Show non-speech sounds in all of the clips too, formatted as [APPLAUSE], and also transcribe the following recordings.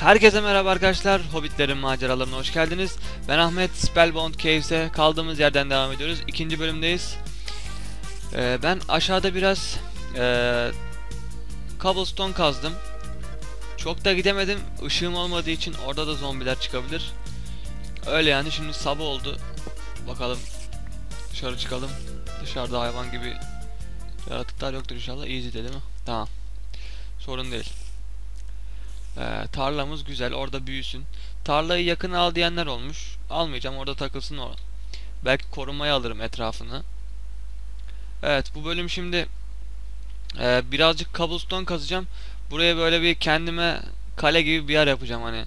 Herkese merhaba arkadaşlar. Hobbitlerin maceralarına hoş geldiniz. Ben Ahmet. Spellbound Caves'e kaldığımız yerden devam ediyoruz. İkinci bölümdeyiz. Ee, ben aşağıda biraz ee, cobblestone kazdım. Çok da gidemedim. Işığım olmadığı için orada da zombiler çıkabilir. Öyle yani. Şimdi sabah oldu. Bakalım. Dışarı çıkalım. Dışarıda hayvan gibi yaratıklar yoktur inşallah. Easy değil mi? Tamam. Sorun değil. Ee, tarlamız güzel orada büyüsün. Tarlayı yakın al diyenler olmuş. Almayacağım orada takılsın o. Belki korumaya alırım etrafını. Evet bu bölüm şimdi e, birazcık cobblestone kazacağım. Buraya böyle bir kendime kale gibi bir yer yapacağım hani.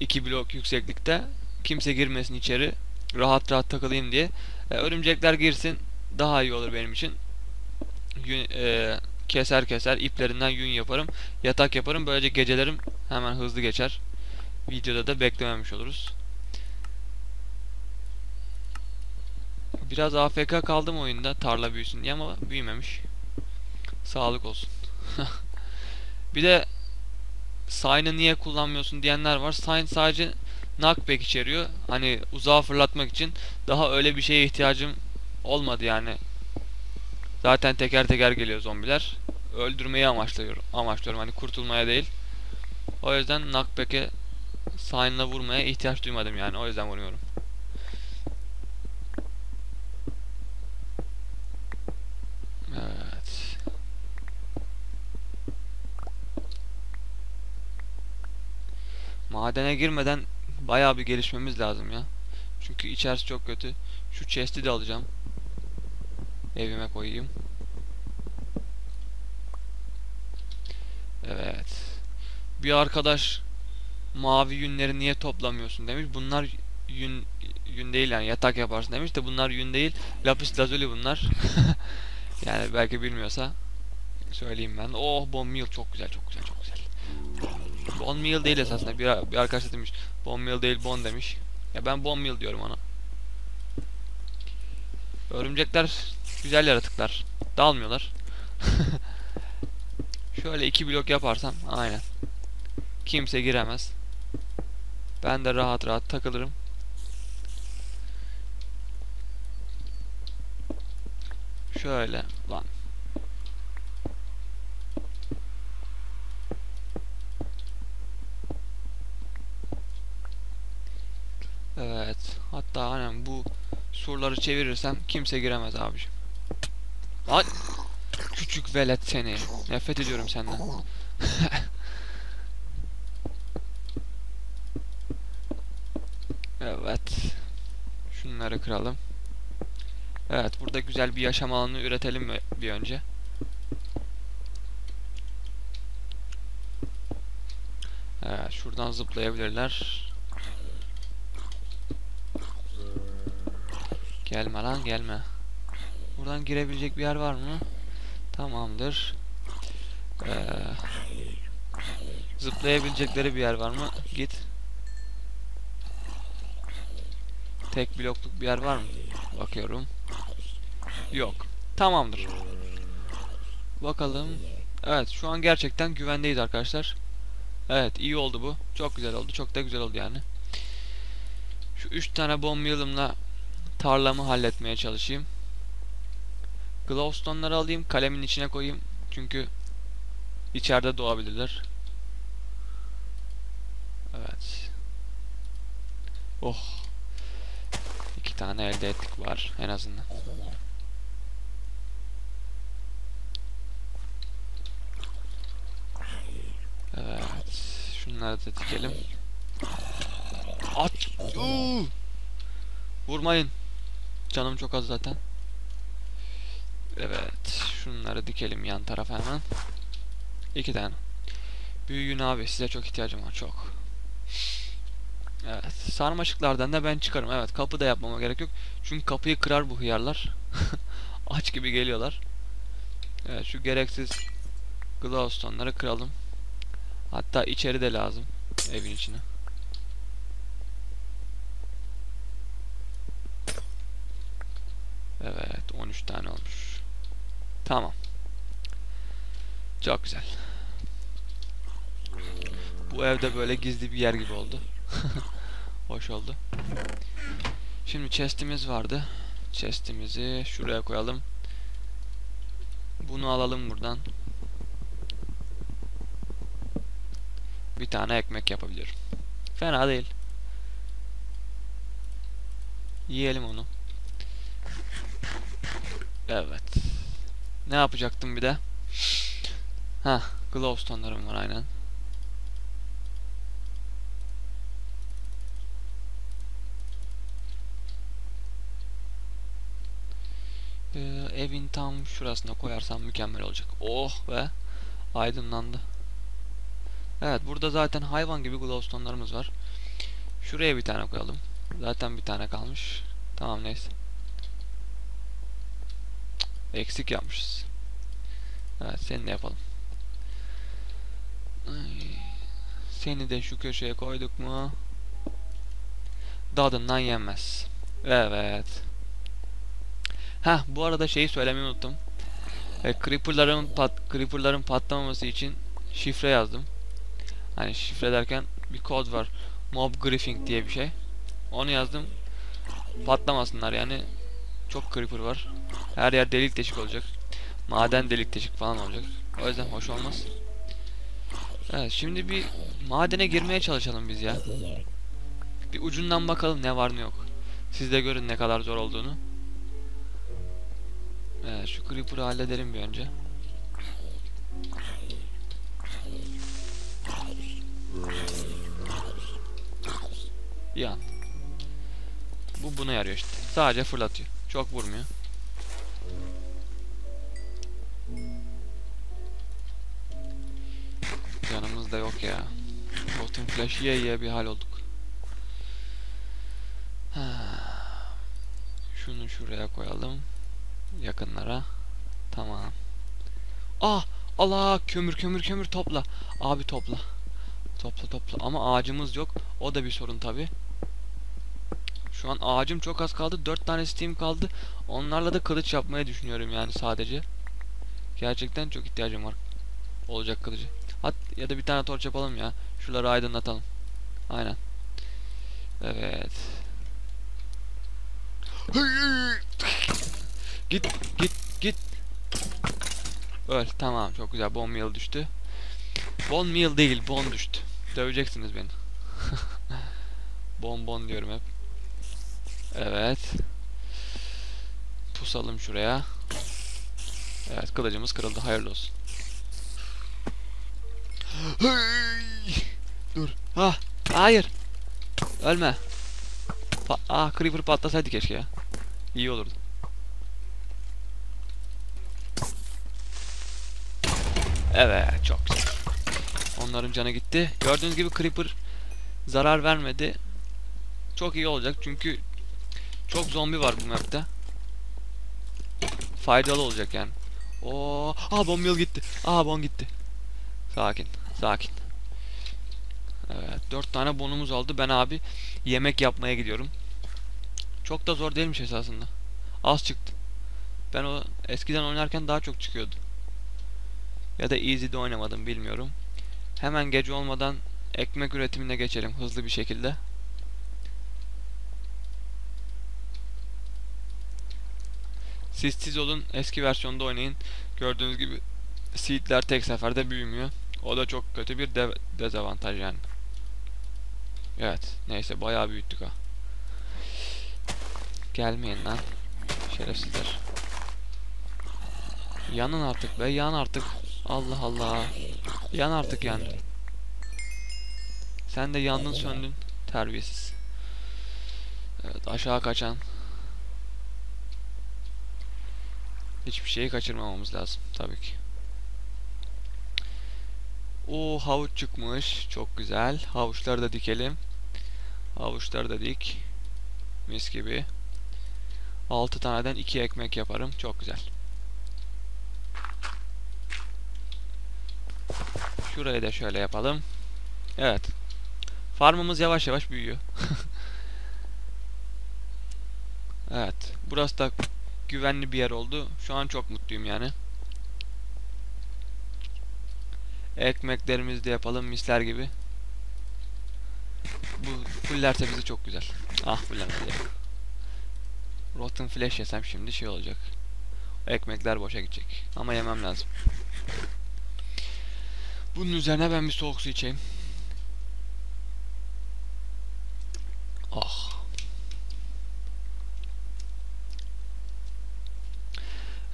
iki blok yükseklikte. Kimse girmesin içeri. Rahat rahat takılayım diye. E, örümcekler girsin daha iyi olur benim için. Yün- e, keser keser iplerinden yün yaparım. Yatak yaparım. Böylece gecelerim hemen hızlı geçer. Videoda da beklememiş oluruz. Biraz AFK kaldım oyunda tarla büyüsün diye ama büyümemiş. Sağlık olsun. [LAUGHS] bir de Sign'ı niye kullanmıyorsun diyenler var. Sign sadece knockback içeriyor. Hani uzağa fırlatmak için daha öyle bir şeye ihtiyacım olmadı yani. Zaten teker teker geliyor zombiler. Öldürmeyi amaçlıyorum. Amaçlıyorum hani kurtulmaya değil. O yüzden knockback'e sign'la vurmaya ihtiyaç duymadım yani. O yüzden vuruyorum. Evet. Madene girmeden bayağı bir gelişmemiz lazım ya. Çünkü içerisi çok kötü. Şu chest'i de alacağım. Evime koyayım. Evet. Bir arkadaş mavi yünleri niye toplamıyorsun demiş. Bunlar yün yün değil yani yatak yaparsın demiş de bunlar yün değil. Lapis lazuli bunlar. [LAUGHS] yani belki bilmiyorsa söyleyeyim ben. Oh bone meal çok güzel çok güzel çok güzel. Bone meal değil esasında. Bir, bir arkadaş da demiş. Bone meal değil bone demiş. Ya ben bone meal diyorum ona. Örümcekler güzel yaratıklar. Dalmıyorlar. [LAUGHS] Şöyle iki blok yaparsam aynen. Kimse giremez. Ben de rahat rahat takılırım. Şöyle lan. Evet. Hatta aynen bu surları çevirirsem kimse giremez abiciğim. Lan küçük velet seni. Nefret ediyorum senden. [LAUGHS] evet. Şunları kıralım. Evet, burada güzel bir yaşam alanı üretelim mi bir önce? Evet, şuradan zıplayabilirler. Gelme lan, gelme. Buradan girebilecek bir yer var mı? Tamamdır. Ee, zıplayabilecekleri bir yer var mı? Git. Tek blokluk bir yer var mı? Bakıyorum. Yok. Tamamdır. Bakalım. Evet şu an gerçekten güvendeyiz arkadaşlar. Evet iyi oldu bu. Çok güzel oldu. Çok da güzel oldu yani. Şu 3 tane bomb yılımla tarlamı halletmeye çalışayım. Glowstone'ları alayım, kalemin içine koyayım. Çünkü içeride doğabilirler. Evet. Oh. İki tane elde ettik var en azından. Evet. Şunları da dikelim. At. Uuu. Vurmayın. Canım çok az zaten. Evet. Şunları dikelim yan tarafa hemen. İki tane. Büyüyün abi. Size çok ihtiyacım var. Çok. Evet. Sarmaşıklardan da ben çıkarım. Evet. Kapı da yapmama gerek yok. Çünkü kapıyı kırar bu hıyarlar. [LAUGHS] Aç gibi geliyorlar. Evet. Şu gereksiz glowstone'ları kıralım. Hatta içeri de lazım. Evin içine. Evet. 13 tane olmuş. Tamam. Çok güzel. Bu evde böyle gizli bir yer gibi oldu. [LAUGHS] Hoş oldu. Şimdi chest'imiz vardı. Chest'imizi şuraya koyalım. Bunu alalım buradan. Bir tane ekmek yapabiliyorum. Fena değil. Yiyelim onu. Evet. Ne yapacaktım bir de? Ha, glowstone'larım var aynen. Ee, evin tam şurasına koyarsam mükemmel olacak. Oh be. Aydınlandı. Evet burada zaten hayvan gibi glowstone'larımız var. Şuraya bir tane koyalım. Zaten bir tane kalmış. Tamam neyse. Eksik yapmışız. Evet seni de yapalım. Seni de şu köşeye koyduk mu? Dadından yenmez. Evet. Ha bu arada şeyi söylemeyi unuttum. E, creeper'ların pat creeper'ların patlamaması için şifre yazdım. Hani şifre derken bir kod var. Mob griefing diye bir şey. Onu yazdım. Patlamasınlar yani. Çok creeper var. Her yer delik deşik olacak. Maden delik deşik falan olacak. O yüzden hoş olmaz. Evet şimdi bir madene girmeye çalışalım biz ya. Bir ucundan bakalım ne var ne yok. Siz de görün ne kadar zor olduğunu. Evet şu creeper'ı halledelim bir önce. Yan. Bu buna yarıyor işte. Sadece fırlatıyor. Çok vurmuyor. Yok ya. Rotten Flash yiye yiye bir hal olduk. Şunu şuraya koyalım. Yakınlara. Tamam. Ah! Allah! Kömür kömür kömür topla. Abi topla. Topla topla. Ama ağacımız yok. O da bir sorun tabi. Şu an ağacım çok az kaldı. 4 tane steam kaldı. Onlarla da kılıç yapmayı düşünüyorum yani sadece. Gerçekten çok ihtiyacım var. Olacak kılıcı. Hat ya da bir tane torç yapalım ya. Şuraları aydınlatalım. Aynen. Evet. Git git git. Öl tamam çok güzel bone meal düştü. Bone meal değil bon düştü. Döveceksiniz beni. [LAUGHS] bon bon diyorum hep. Evet. Pusalım şuraya. Evet kılıcımız kırıldı hayırlı olsun. Hey! Dur. Ha, hayır. Ölme. Pa ah creeper patlasaydı keşke ya. İyi olurdu. Evet çok güzel. Onların canı gitti. Gördüğünüz gibi creeper zarar vermedi. Çok iyi olacak çünkü çok zombi var bu map'te. Faydalı olacak yani. Oo, ah bomb gitti. Ah bomb gitti. Sakin, sakin. Evet, dört tane bonumuz oldu. Ben abi yemek yapmaya gidiyorum. Çok da zor değilmiş esasında. Az çıktı. Ben o eskiden oynarken daha çok çıkıyordu. Ya da easy'de oynamadım bilmiyorum. Hemen gece olmadan ekmek üretimine geçelim hızlı bir şekilde. Siz siz olun eski versiyonda oynayın. Gördüğünüz gibi seedler tek seferde büyümüyor. O da çok kötü bir de dezavantaj yani. Evet neyse bayağı büyüttük ha. Gelmeyin lan. Şerefsizler. Yanın artık be yan artık. Allah Allah. Yan artık yan. Sen de yandın söndün. Terbiyesiz. Evet aşağı kaçan. Hiçbir şeyi kaçırmamamız lazım tabii ki. O havuç çıkmış. Çok güzel. Havuçları da dikelim. Havuçları da dik. Mis gibi. 6 taneden 2 ekmek yaparım. Çok güzel. Şurayı da şöyle yapalım. Evet. Farmımız yavaş yavaş büyüyor. [LAUGHS] evet. Burası da güvenli bir yer oldu. Şu an çok mutluyum yani. Ekmeklerimizi de yapalım misler gibi. Bu fullerse bizi çok güzel. Ah fullemedi ya. Rotten flesh yesem şimdi şey olacak. Ekmekler boşa gidecek. Ama yemem lazım. Bunun üzerine ben bir soğuk su içeyim. Ah.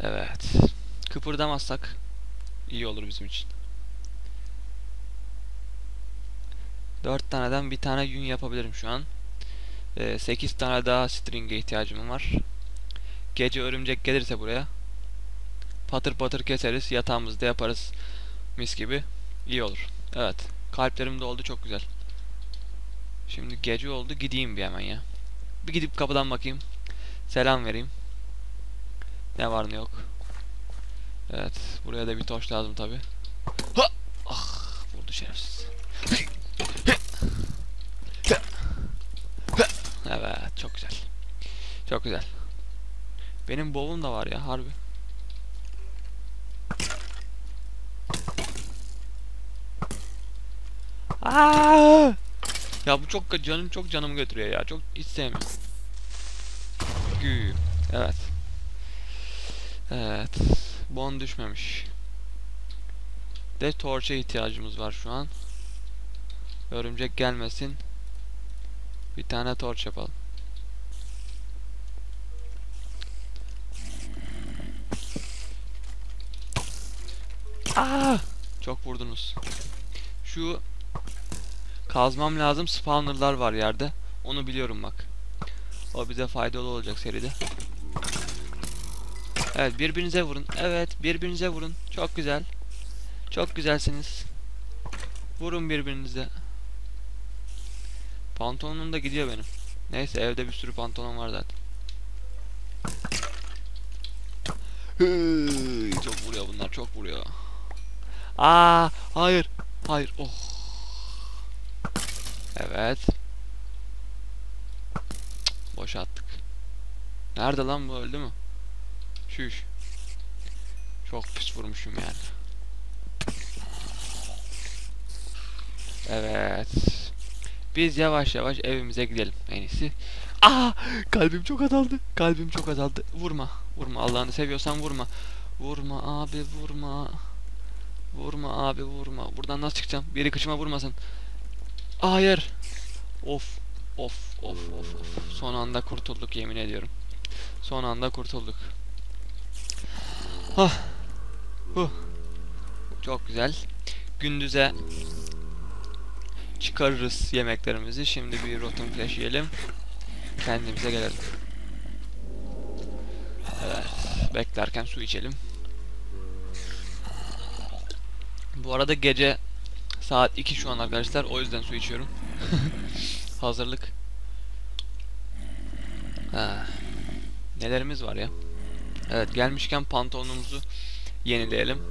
Evet. Kıpırdamazsak iyi olur bizim için. Dört taneden bir tane yün yapabilirim şu an. Ee, 8 tane daha string'e ihtiyacım var. Gece örümcek gelirse buraya patır patır keseriz yatağımızda yaparız mis gibi iyi olur. Evet kalplerim de oldu çok güzel. Şimdi gece oldu gideyim bir hemen ya. Bir gidip kapıdan bakayım. Selam vereyim. Ne var ne yok. Evet buraya da bir toş lazım tabi. Ha! Ah vurdu şerefsiz. Evet çok güzel. Çok güzel. Benim bow'um da var ya harbi. Aa! Ya bu çok canım çok canımı götürüyor ya. Çok hiç sevmiyorum. Gü. Evet. Evet. Bon düşmemiş. De torç'a ihtiyacımız var şu an. Örümcek gelmesin. Bir tane torç yapalım. Aa! Çok vurdunuz. Şu kazmam lazım. Spawner'lar var yerde. Onu biliyorum bak. O bize faydalı olacak seride. Evet birbirinize vurun. Evet birbirinize vurun. Çok güzel. Çok güzelsiniz. Vurun birbirinize. Pantolonum da gidiyor benim. Neyse evde bir sürü pantolon var zaten. Hıy, çok vuruyor bunlar çok vuruyor. Aa hayır. Hayır. Oh. Evet. Boşa attık. Nerede lan bu öldü mü? Şuş. Çok pis vurmuşum yani. Evet. Biz yavaş yavaş evimize gidelim en iyisi. Aa, kalbim çok azaldı. Kalbim çok azaldı. Vurma. Vurma. Allah'ını seviyorsan vurma. Vurma abi vurma. Vurma abi vurma. Buradan nasıl çıkacağım? Biri kıçıma vurmasın. Hayır. Of. Of of of of. Son anda kurtulduk yemin ediyorum. Son anda kurtulduk. Hah. Huh. Çok güzel. Gündüze çıkarırız yemeklerimizi. Şimdi bir rotten flash yiyelim. Kendimize gelelim. Evet. Beklerken su içelim. Bu arada gece saat 2 şu an arkadaşlar. O yüzden su içiyorum. [LAUGHS] Hazırlık. Ha. Nelerimiz var ya? Evet gelmişken pantolonumuzu yenileyelim.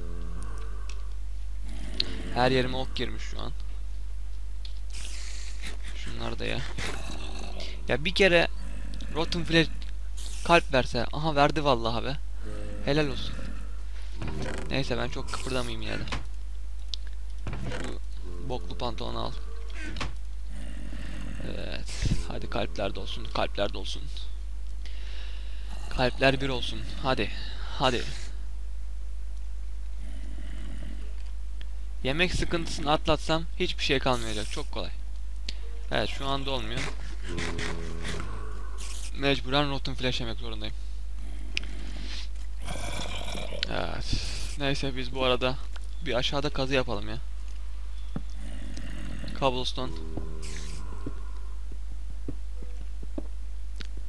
Her yerime ok girmiş şu an. Şunlar da ya. Ya bir kere Rotten Flash kalp verse. Aha verdi vallahi be. Helal olsun. Neyse ben çok kıpırdamayayım yine de. Şu boklu pantolonu al. Evet. Hadi kalpler de olsun. Kalpler de olsun. Kalpler bir olsun. Hadi. Hadi. Yemek sıkıntısını atlatsam hiçbir şey kalmayacak. Çok kolay. Evet şu anda olmuyor. Mecburen rotten flash yemek zorundayım. Evet. Neyse biz bu arada bir aşağıda kazı yapalım ya. Cobblestone.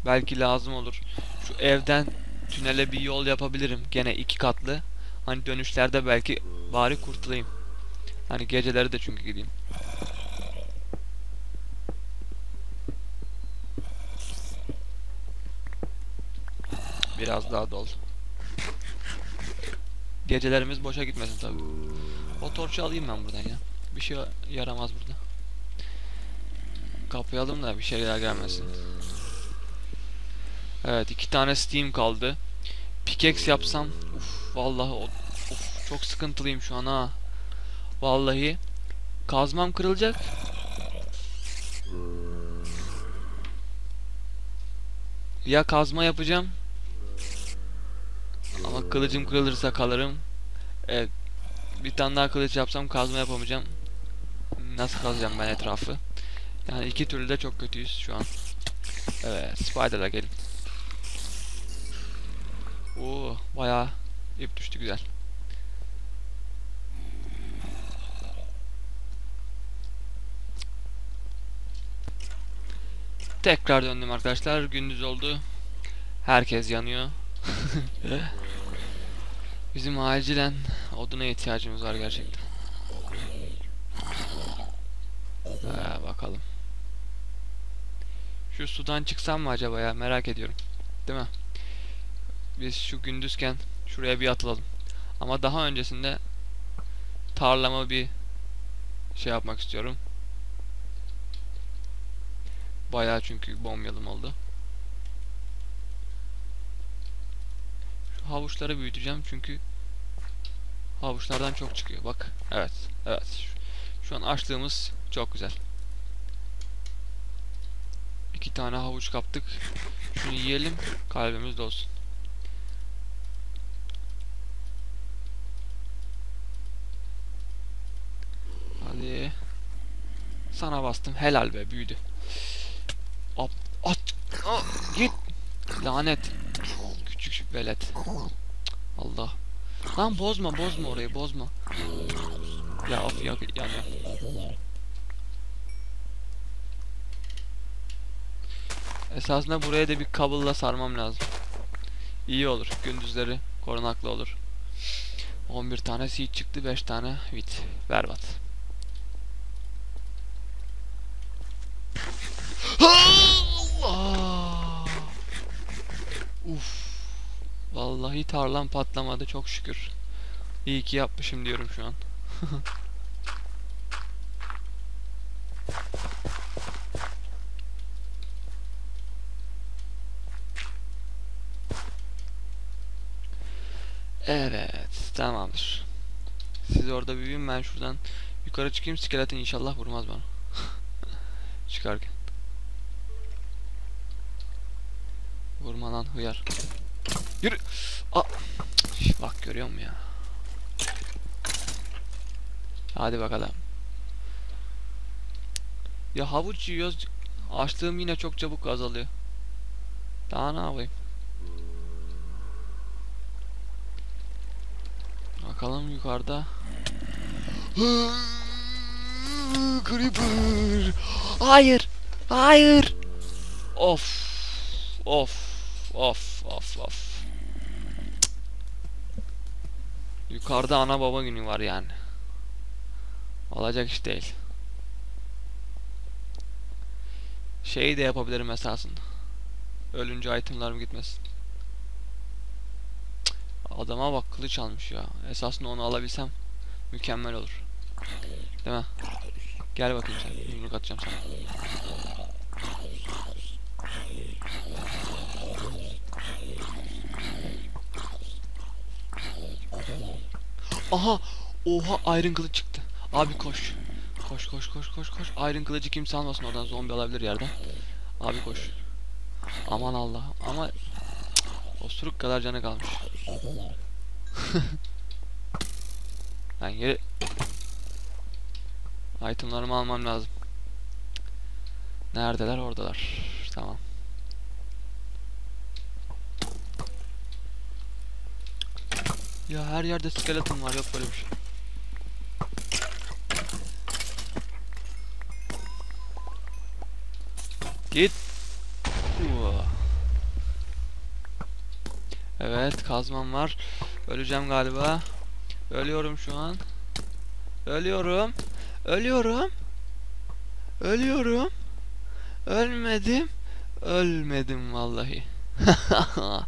Belki lazım olur. Şu evden tünele bir yol yapabilirim. Gene iki katlı. Hani dönüşlerde belki bari kurtulayım. Hani geceleri de çünkü gideyim. Biraz daha dol. Gecelerimiz boşa gitmesin tabi. O torçu alayım ben buradan ya. Bir şey yaramaz burada kapayalım da bir şeyler gelmesin. Evet iki tane steam kaldı. Pickaxe yapsam uf vallahi of, çok sıkıntılıyım şu an ha. Vallahi kazmam kırılacak. Ya kazma yapacağım. Ama kılıcım kırılırsa kalırım. Evet, bir tane daha kılıç yapsam kazma yapamayacağım. Nasıl kazacağım ben etrafı? Yani iki türlü de çok kötüyüz şu an. Evet, Spider'la gelin. Oo, bayağı ip düştü güzel. Tekrar döndüm arkadaşlar. Gündüz oldu. Herkes yanıyor. [LAUGHS] Bizim acilen oduna ihtiyacımız var gerçekten. Ee, bakalım. Şu sudan çıksam mı acaba ya merak ediyorum. Değil mi? Biz şu gündüzken şuraya bir atılalım. Ama daha öncesinde tarlama bir şey yapmak istiyorum. Bayağı çünkü bombayalım oldu. Şu havuçları büyüteceğim çünkü havuçlardan çok çıkıyor. Bak. Evet. Evet. Şu, an açtığımız çok güzel. İki tane havuç kaptık. Şunu yiyelim. Kalbimiz dolsun. Hadi. Sana bastım. Helal be büyüdü. At. At. Git. Lanet. Küçük velet. Allah. Lan bozma bozma orayı bozma. Ya of ya yanıyor. Esasında buraya da bir kabılla sarmam lazım. İyi olur. Gündüzleri korunaklı olur. 11 tane seed çıktı 5 tane wheat. Berbat. Uf. Vallahi tarlam patlamadı çok şükür. İyi ki yapmışım diyorum şu an. [LAUGHS] Evet, tamamdır. Siz orada büyüyün ben şuradan yukarı çıkayım. Skeleton inşallah vurmaz bana. [LAUGHS] Çıkarken. Vurma lan hıyar. Yürü. Aa. Şş, Bak görüyor musun ya? Hadi bakalım. Ya havuç yiyoruz. Açlığım yine çok çabuk azalıyor. Daha ne yapayım? Bakalım yukarıda. Creeper. Hayır. Hayır. Of. Of. Of of of. Yukarıda ana baba günü var yani. Olacak iş değil. Şeyi de yapabilirim esasında. Ölünce itemlarım gitmesin. Adama bak kılıç almış ya. Esasında onu alabilsem mükemmel olur. Değil mi? Gel bakayım sen. Yumruk atacağım sana. Aha! Oha Iron kılıç çıktı. Abi koş. Koş koş koş koş koş. Iron kılıcı kimse almasın oradan zombi alabilir yerden. Abi koş. Aman Allah. Ama osuruk kadar canı kalmış. [LAUGHS] ben geri Itemlarımı almam lazım. Neredeler? Oradalar. Tamam. Ya her yerde skeleton var yok böyle bir şey. Git. Ua. Evet kazmam var. Öleceğim galiba. Ölüyorum şu an. Ölüyorum. Ölüyorum. Ölüyorum. Ölmedim. Ölmedim vallahi. [LAUGHS]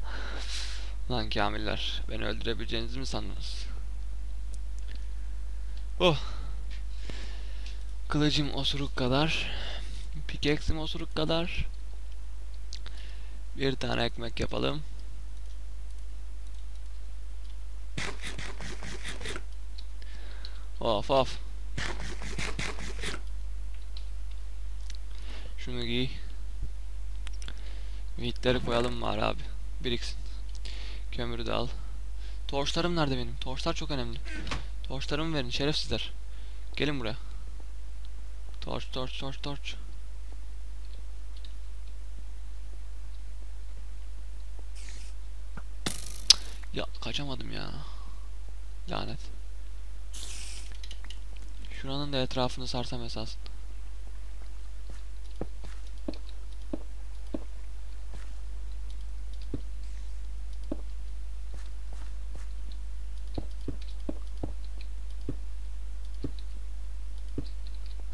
Lan kamiller. Beni öldürebileceğinizi mi sandınız? Oh. Kılıcım osuruk kadar. Pickaxe'im osuruk kadar. Bir tane ekmek yapalım. Of of. Şunu giy. Wheat'leri koyalım var abi. Biriksin. Kömürü de al. Torçlarım nerede benim? Torçlar çok önemli. Torçlarımı verin şerefsizler. Gelin buraya. Torç torç torç torç. Ya kaçamadım ya. Lanet. Şuranın da etrafını sarsam esas.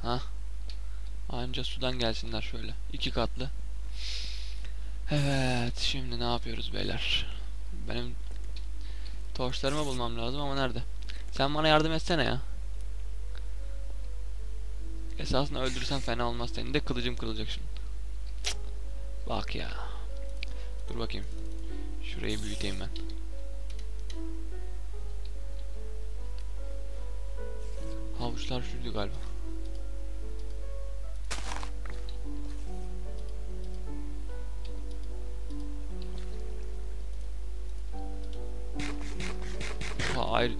Ha. Anca sudan gelsinler şöyle. iki katlı. Evet, şimdi ne yapıyoruz beyler? Benim torçlarımı bulmam lazım ama nerede? Sen bana yardım etsene ya. Esasında öldürürsen fena olmaz senin de kılıcım kırılacak şimdi. Bak ya. Dur bakayım. Şurayı büyüteyim ben. Havuçlar şuydu galiba. Hayır,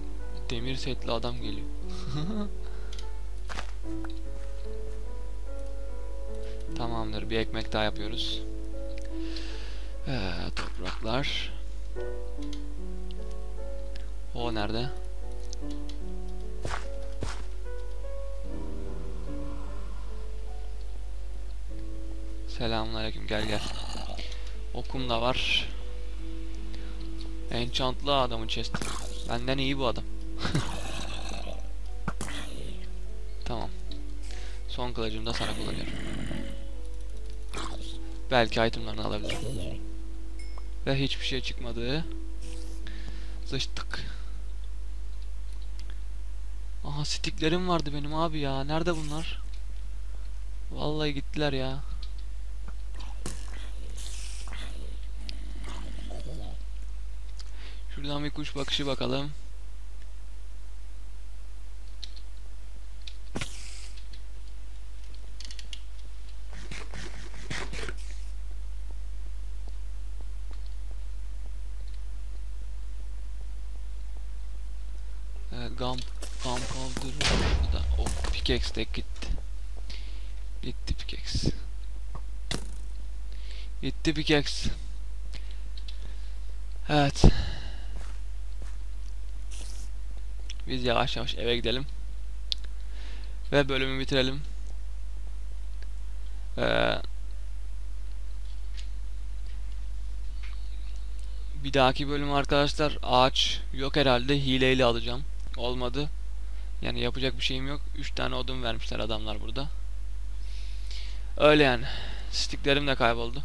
demir setli adam geliyor. [LAUGHS] Tamamdır, bir ekmek daha yapıyoruz. Ee, topraklar. O nerede? Selamünaleyküm, gel gel. Okum da var. Enchantlı adamın chest. Benden iyi bu adam. [LAUGHS] tamam. Son kılıcımı da sana kullanıyorum. Belki itemlarını alabilirim. Ve hiçbir şey çıkmadı. Sıçtık. Aha sticklerim vardı benim abi ya. Nerede bunlar? Vallahi gittiler ya. Şuradan bir kuş bakışı bakalım. Ee, gum, gunpowder burada. Oh, pickaxe de gitti. Gitti pickaxe. Gitti pickaxe. Evet. Biz yavaş yavaş eve gidelim. Ve bölümü bitirelim. Ee, bir dahaki bölüm arkadaşlar ağaç yok herhalde hileyle alacağım. Olmadı. Yani yapacak bir şeyim yok. 3 tane odun vermişler adamlar burada. Öyle yani. Sticklerim de kayboldu.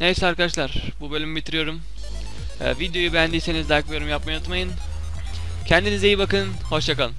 Neyse arkadaşlar bu bölümü bitiriyorum. Ee, videoyu beğendiyseniz like ve yorum yapmayı unutmayın. Kendinize iyi bakın. Hoşçakalın.